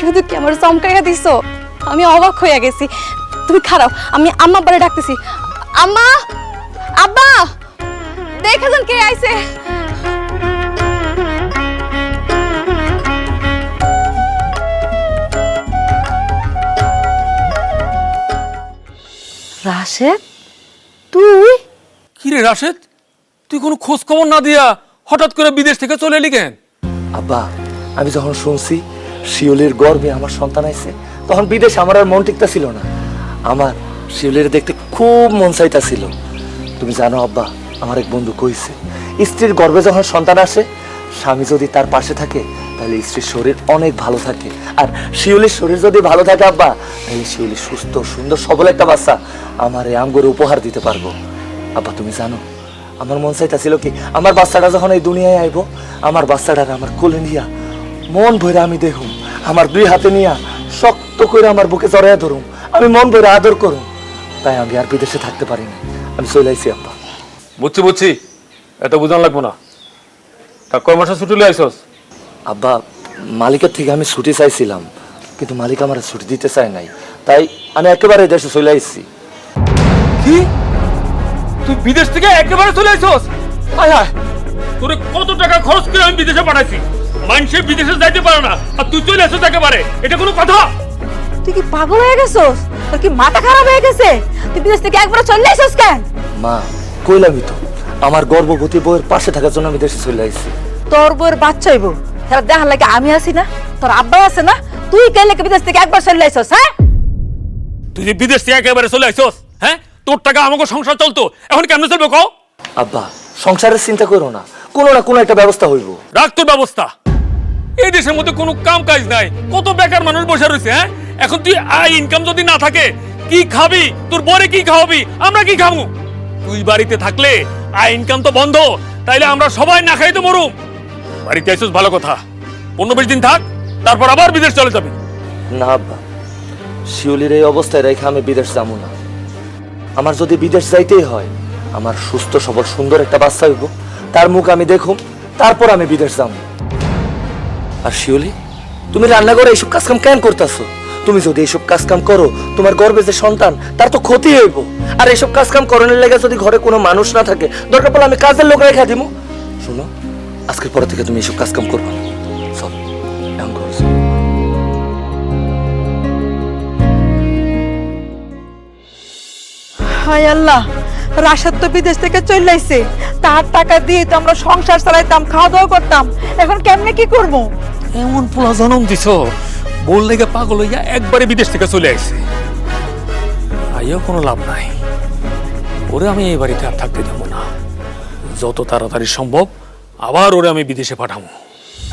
শুধু কি আমার চমকাইয়া দিছো? আমি অবাক হইয়া গেছি। তুমি খারাপ আমি আম্মা বারে ডাকতেছি। আম্মা! আব্বা! দেখা যান কে আইছে। রাশেদ তুই? কি রে রাশেদ? তুই কোনো খোঁজ খবর না দিয়া হঠাৎ করে বিদেশ থেকে চলে এলি কেন? আব্বা আমি যখন শুনছি শিওলির গর্বে আমার সন্তান আইছে, তখন বিদেশে আমার আর মন টিকতা ছিল না। আমার শিওলির দেখতে খুব মন চাইতা ছিল তুমি জানো আব্বা, আমার এক বন্ধু কইছে, স্ত্রীর গর্বে যখন সন্তান আসে, স্বামী যদি তার পাশে থাকে, তাহলে স্ত্রীর শরীর অনেক ভালো থাকে। আর শিউলির শরীর যদি ভালো থাকে আব্বা, তাহলে শিউলি সুস্থ, সুন্দর, সবল একটা বাচ্চা আমার এই আমগরে উপহার দিতে পারব। আব্বা, তুমি জানো, আমার মন চাইতা ছিল কি, আমার বাচ্চাটা যখন এই দুনিয়ায় আইব, আমার বাচ্চাটার আমার কোলে নিয়া মন ভরে আমি দেখুম আমার দুই হাতে নিয়া শক্ত করে আমার বুকে জড়াইয়া ধরুম আমি মন ভরে আদর করুম। তাই আমি আর বিদেশে থাকতে পারিনি আমি চলে আইছি আব্বা। বুঝছি বুঝছি এত বুঝান লাগবো না। তা কয় মাসে ছুটি লই আইসস আব্বা মালিকের থেকে আমি ছুটি চাইছিলাম কিন্তু মালিক আমার ছুটি দিতে চায় নাই তাই আমি একেবারে দেশে চলে আইছি। কি? তুই বিদেশ থেকে একেবারে চলে আইসস হায় হায় তোরে কত টাকা খরচ করে আমি বিদেশে পাঠাইছি? মানুষে বিদেশে যাইতে পারে না আর তুই চলে আসছিস একেবারে। এটা কোনো কথা? তুই কি পাগল হয়ে গেছস? তোর কি মাথা খারাপ হয়ে গেছে? তুই বিদেশ থেকে একবার চলে আসিস কেন? মা কইলামই তো আমার গর্ভবতী বউয়ের পাশে থাকার জন্য আমি দেশে চলে আইছি। তোর বউয়ের বাচ্চা হইব। তারা দেখার লাগে আমি আছি না? তোর আব্বা আছে না? তুই কে লেগে বিদেশ থেকে একবার চলে আসিস হ্যাঁ? তুই যে বিদেশ থেকে একেবারে চলে আইসস হ্যাঁ? তোর টাকা আমাকে সংসার চলতো এখন কেমনে চলবে কও? আব্বা সংসারের চিন্তা করো না কোনো না কোনো একটা ব্যবস্থা হইব। রাখ তোর ব্যবস্থা। এই দেশের মধ্যে কোনো কাম কাজ নাই। কত বেকার মানুষ বসে রয়েছে হ্যাঁ? এখন তুই আয় ইনকাম যদি না থাকে, কি খাবি? তোর বরে কি খাওয়াবি? আমরা কি খাব? তুই বাড়িতে থাকলে আয় ইনকাম তো বন্ধ, তাইলে আমরা সবাই না খাই তো মরুম। বাড়িতে আইসিস, ভালো কথা। পনেরো বিশ দিন থাক, তারপর আবার বিদেশ চলে যাবি। না, আব্বা। শিউলির এই অবস্থায় রেখে আমি বিদেশ যাব না। আমার যদি বিদেশ যাইতেই হয়, আমার সুস্থ, সবল, সুন্দর একটা বাচ্চা হইব, তার মুখ আমি দেখুম, তারপর আমি বিদেশ যাব। আর শিউলি, তুমি রান্না করে এইসব কাজ কাম কেন করতেছো? তুমি যদি এইসব কাজ কাম করো, তোমার গর্বে যে সন্তান, তার তো ক্ষতি হইব। আর এইসব কাজ কাম করানোর লেগে যদি ঘরে কোনো মানুষ না থাকে, দরকার পড়লে আমি কাজের লোক রেখা দিব শোনো, আজকের পর থেকে তুমি এইসব কাজ কাম করবে না। হায় আল্লাহ, রাশেদ তো বিদেশ থেকে চলে আইছে। তার টাকা দিয়ে তো আমরা সংসার চালাইতাম খাওয়া দাওয়া করতাম। এখন কেমনে কি করব? এমন পোলা জনম দিছ, বল লেগে পাগল হইয়া একবারে বিদেশ থেকে চলে আইছে। আইও কোনো লাভ নাই। ওরে আমি এই বাড়িতে আর থাকতে দেবো না। যত তাড়াতাড়ি সম্ভব আবার ওরে আমি বিদেশে পাঠাবো